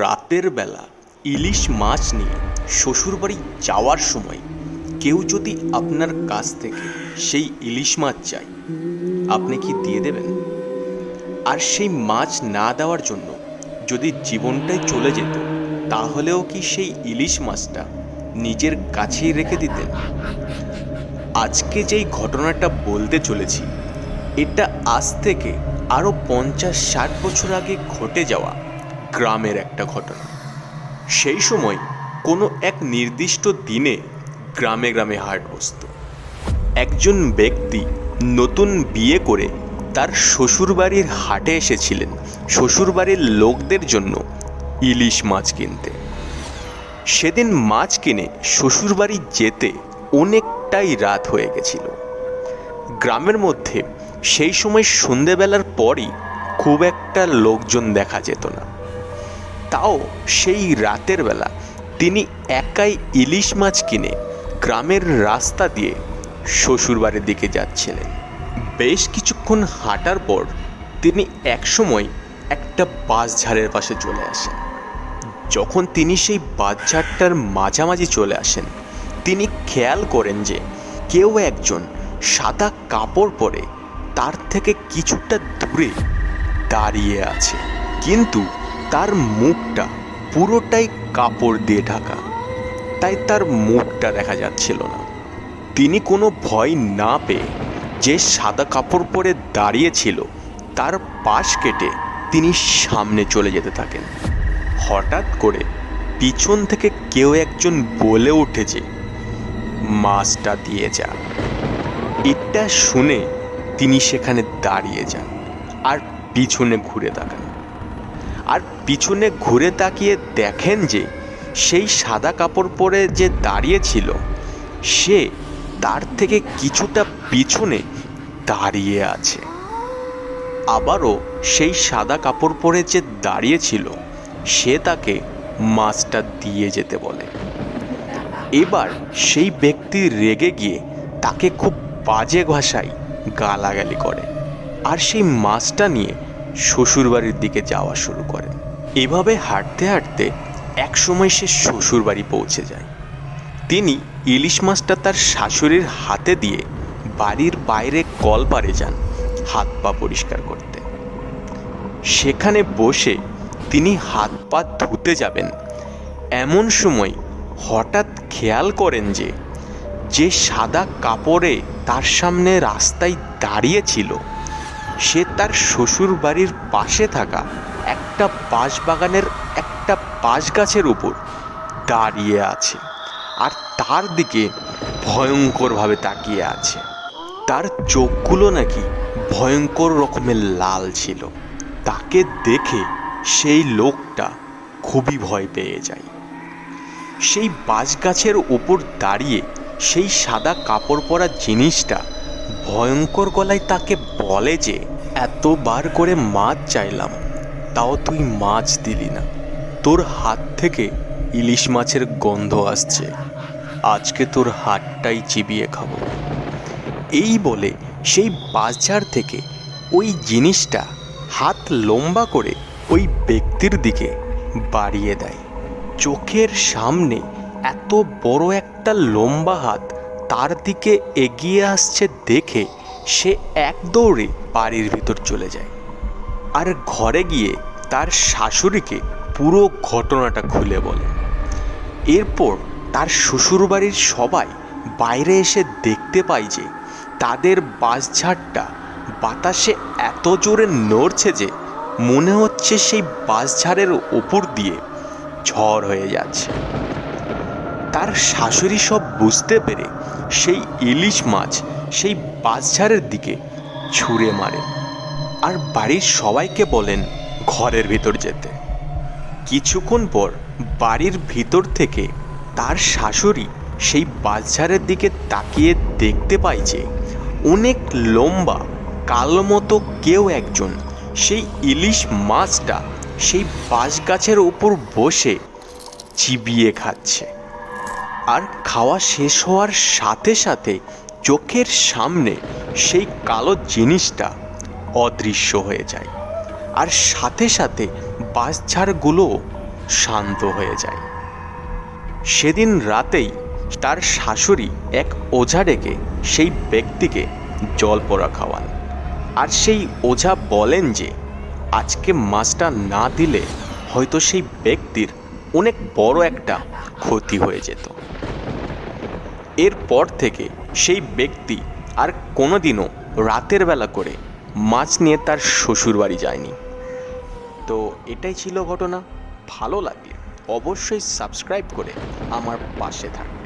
রাতের বেলা ইলিশ মাছ নিয়ে শ্বশুরবাড়ি যাওয়ার সময় কেউ যদি আপনার কাছ থেকে সেই ইলিশ মাছ চায়, আপনি কি দিয়ে দেবেন? আর সেই মাছ না দেওয়ার জন্য যদি জীবনটাই চলে যেত, তাহলেও কি সেই ইলিশ মাছটা নিজের কাছেই রেখে দিতেন? আজকে যেই ঘটনাটা বলতে চলেছি, এটা আজ থেকে আরও পঞ্চাশ ষাট বছর আগে ঘটে যাওয়া গ্রামের একটা ঘটনা। সেই সময় কোনো এক নির্দিষ্ট দিনে গ্রামে গ্রামে হাট বসত। একজন ব্যক্তি নতুন বিয়ে করে তার শ্বশুরবাড়ির হাটে এসেছিলেন। শ্বশুরবাড়ির লোকদের জন্য ইলিশ মাছ কিনতে। সেদিন মাছ কিনে শ্বশুরবাড়ি যেতে অনেকটাই রাত হয়ে গেছিল। গ্রামের মধ্যে সেই সময় সন্ধেবেলার পরই খুব একটা লোকজন দেখা যেত না। তাও সেই রাতের বেলা। তিনি একাই ইলিশ মাছ কিনে গ্রামের রাস্তা দিয়ে শ্বশুরবাড়ির দিকে যাচ্ছিলেন। বেশ কিছুক্ষণ হাঁটার পর তিনি একসময় একটা বাঁশঝাড়ের পাশে চলে আসেন। যখন তিনি সেই বাচ্চাটার মাঝামাঝি চলে আসেন, তিনি খেয়াল করেন যে কেউ একজন সাদা কাপড় পরে তার থেকে কিছুটা দূরে দাঁড়িয়ে আছে। কিন্তু তার মুখটা পুরোটাই কাপড় দিয়ে ঢাকা। তাই তার মুখটা দেখা যাচ্ছিল না। তিনি কোনো ভয় না পেয়ে যে সাদা কাপড় পরে দাঁড়িয়েছিল তার পাশ কেটে তিনি সামনে চলে যেতে থাকেন। হঠাৎ করে পিছন থেকে কেউ একজন বলে ওঠে যে মাছটা দিয়ে যা। এটা শুনে তিনি সেখানে দাঁড়িয়ে যান আর পিছনে ঘুরে তাকান। আর পিছনে ঘুরে তাকিয়ে দেখেন যে সেই সাদা কাপড় পরে যে দাঁড়িয়েছিল সে তার থেকে কিছুটা পিছনে দাঁড়িয়ে আছে। আবারও সেই সাদা কাপড় পরে যে দাঁড়িয়ে ছিল, সে তাকে মাছটা দিয়ে যেতে বলে। এবার সেই ব্যক্তি রেগে গিয়ে তাকে খুব বাজে ভাষায় গালাগালি করে। আর সেই মাছটা নিয়ে শ্বশুরবাড়ির দিকে যাওয়া শুরু করেন এভাবে হাঁটতে হাঁটতে একসময় সে শ্বশুরবাড়ি পৌঁছে যায়। তিনি ইলিশ মাছটা তার শাশুড়ির হাতে দিয়ে বাড়ির বাইরে কলপারে যান, হাত পা পরিষ্কার করতে। সেখানে বসে তিনি হাত পা ধুতে যাবেন। এমন সময় হঠাৎ খেয়াল করেন যে যে সাদা কাপড়ে তার সামনে রাস্তায় দাঁড়িয়ে ছিল সে তার শ্বশুর বাড়ির পাশে থাকা একটা বাঁশবাগানের একটা বাঁশ গাছের উপর দাঁড়িয়ে আছে আর তার দিকে ভয়ঙ্করভাবে তাকিয়ে আছে। তার চোখগুলো নাকি ভয়ঙ্কর রকমের লাল ছিল। তাকে দেখে সেই লোকটা খুবই ভয় পেয়ে যায়। সেই বাঁশ গাছের ওপর দাঁড়িয়ে সেই সাদা কাপড় পরা জিনিসটা ভয়ঙ্কর গলায় তাকে বলে যে এতবার করে মাছ চাইলাম, তাও তুই মাছ দিলি না। তোর হাত থেকে ইলিশ মাছের গন্ধ আসছে। আজকে তোর হাতটাই চিবিয়ে খাব। এই বলে সেই বাজার থেকে ওই জিনিসটা হাত লম্বা করে ওই ব্যক্তির দিকে বাড়িয়ে দেয়। চোখের সামনে এত বড় একটা লম্বা হাত তার দিকে এগিয়ে আসছে দেখে সে এক দৌড়ে বাড়ির ভিতর চলে যায় আর ঘরে গিয়ে তার শাশুড়িকে পুরো ঘটনাটা খুলে বলে। এরপর তার শ্বশুরবাড়ির সবাই বাইরে এসে দেখতে পায় যে তাদের বাঁশঝাড়টা বাতাসে এত জোরে নড়ছে যে মনে হচ্ছে সেই বাঁশঝাড়ের ওপর দিয়ে ঝড় হয়ে যাচ্ছে। তার শাশুড়ি সব বুঝতে পেরে সেই ইলিশ মাছ সেই বাঁশঝাড়ের দিকে ছুঁড়ে মারেন আর বাড়ির সবাইকে বলেন ঘরের ভিতর যেতে। কিছুক্ষণ পর বাড়ির ভিতর থেকে তার শাশুড়ি সেই বাঁশঝাড়ের দিকে তাকিয়ে দেখতে পায় যে অনেক লম্বা কালো মতো কেউ একজন সেই ইলিশ মাছটা সেই বাঁশ গাছের উপর বসে চিবিয়ে খাচ্ছে। আর খাওয়া শেষ হওয়ার সাথে সাথে চোখের সামনে সেই কালো জিনিসটা অদৃশ্য হয়ে যায়। আর সাথে সাথে বাঁশঝাড়গুলো শান্ত হয়ে যায়। সেদিন রাতেই তার শাশুড়ি এক ওঝা ডেকে সেই ব্যক্তিকে জল পোড়া খাওয়ান। আর সেই ওঝা বলেন যে, আজকে মাছটা না দিলে হয়তো সেই ব্যক্তির অনেক বড় একটা ক্ষতি হয়ে যেত। এরপর থেকে সেই ব্যক্তি আর কোনোদিনও রাতের বেলা করে মাছ নিয়ে তার শ্বশুর বাড়ি যায়নি। তো এটাই ছিল ঘটনা। ভালো লাগলে অবশ্যই সাবস্ক্রাইব করে আমার পাশে থাকবে।